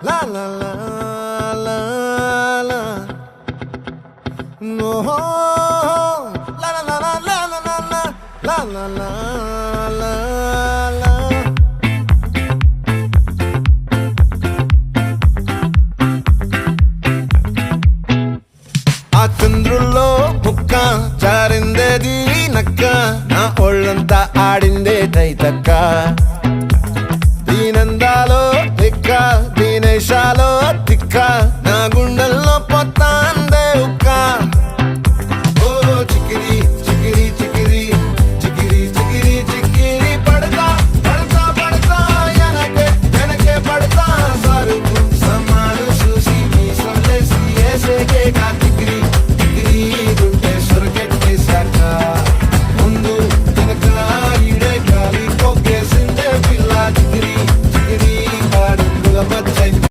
La la la la la. No. La la la la la la la la. La la la la la. ఆ చంద్రుల్లో ముక్క జారిందేది నక్క నా ఒళ్ళంతా ఆడిందే